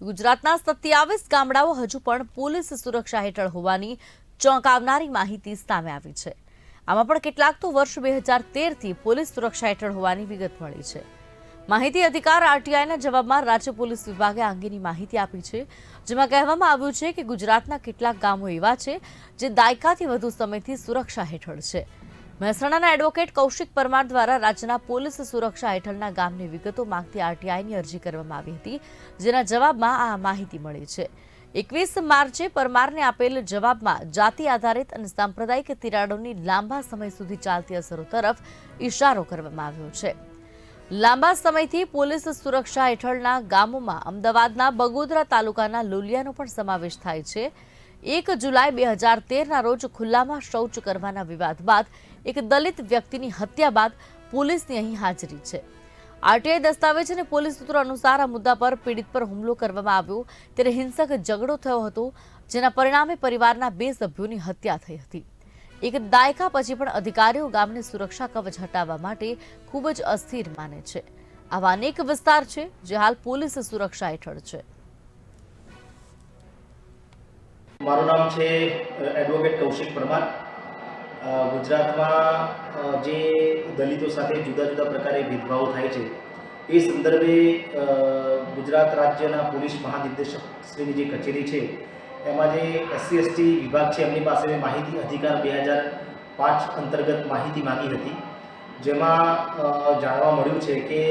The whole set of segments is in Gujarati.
ગુજરાતના સત્યાવીસ ગામડાઓ હજુ પણ પોલીસ સુરક્ષા હેઠળ હોવાની ચોંકાવનારી માહિતી સામે આવી છે. આમાં પણ કેટલાક તો વર્ષ બે હજાર તેરથી પોલીસ સુરક્ષા હેઠળ હોવાની વિગત મળી છે. માહિતી અધિકાર આરટીઆઈના જવાબમાં રાજ્ય પોલીસ વિભાગે આ અંગેની માહિતી આપી છે, જેમાં કહેવામાં આવ્યું છે કે ગુજરાતના કેટલાક ગામો એવા છે જે દાયકાથી વધુ સમયથી સુરક્ષા હેઠળ છે. મહેસાણાના એડવોકેટ કૌશિક પરમાર દ્વારા રાજ્યના પોલીસ સુરક્ષા હેઠળના ગામની વિગતો માંગતી આરટીઆઈની અરજી કરવામાં આવી હતી, જેના જવાબમાં આ માહિતી મળી છે. એકવીસ માર્ચે પરમારને આપેલ જવાબમાં જાતિ આધારિત અને સાંપ્રદાયિક તિરાડોની લાંબા સમય સુધી ચાલતી અસરો તરફ ઇશારો કરવામાં આવ્યો છે. લાંબા સમયથી પોલીસ સુરક્ષા હેઠળના ગામોમાં અમદાવાદના બગોદરા તાલુકાના લુલિયાનો પણ સમાવેશ થાય છે. એક જુલાઈ બે હજાર તેરના રોજ ખુલ્લામાં શૌચ કરવાના વિવાદ બાદ એક દલિત વ્યક્તિની હત્યા બાદ પોલીસની અહીં હાજરી છે. આરટીઆઈ દસ્તાવેજ અને પોલીસ સૂત્રો અનુસાર આ મુદ્દા પર પીડિત પર હુમલો કરવામાં આવ્યો ત્યારે હિંસક ઝઘડો થયો હતો, જેના પરિણામે પરિવારના બે સભ્યોની હત્યા થઈ હતી. એક દાયકા પછી પણ અધિકારીઓ ગામને સુરક્ષા કવચ હટાવવા માટે ખૂબ જ અસ્થિર માને છે. આવા અનેક વિસ્તાર છે, જે હાલ પોલીસ સુરક્ષા હેઠળ છે. મારું નામ છે એડવોકેટ કૌશિક પરમાર. ગુજરાતમાં જે દલિતો સાથે જુદા જુદા પ્રકારે ભેદભાવ થાય છે, એ સંદર્ભે ગુજરાત રાજ્યના પોલીસ મહાનિર્દેશક શ્રીની જે કચેરી છે, એમાં જે એસસી એસટી વિભાગ છે, એમની પાસે મેં માહિતી અધિકાર બે હજાર પાંચ અંતર્ગત માહિતી માંગી હતી. જેમાં જાણવા મળ્યું છે કે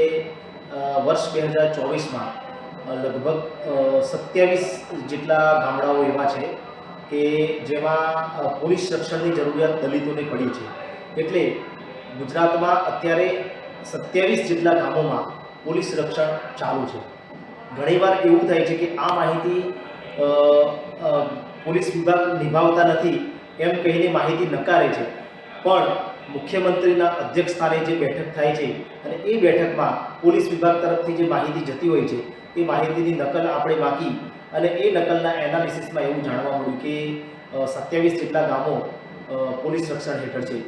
વર્ષ બે હજાર ચોવીસમાં લગભગ સત્યાવીસ જેટલા ગામડાઓ એવા છે કે જેમાં પોલીસ રક્ષણની જરૂરિયાત દલિતોને પડી છે. એટલે ગુજરાતમાં અત્યારે સત્યાવીસ જેટલા ગામોમાં પોલીસ રક્ષણ ચાલુ છે. ઘણીવાર એવું થાય છે કે આ માહિતી પોલીસ વિભાગ નિભાવતા નથી એમ કહીને માહિતી નકારે છે. પણ મુખ્યમંત્રીના અધ્યક્ષ સ્થાને જે બેઠક થાય છે અને એ બેઠકમાં પોલીસ વિભાગ તરફથી જે માહિતી જતી હોય છે, એ માહિતીની નકલ આપણે બાકી અને એ નકલના એનાલિસિસમાં એવું જાણવા મળ્યું કે સત્યાવીસ જેટલા ગામો પોલીસ રક્ષણ હેઠળ છે.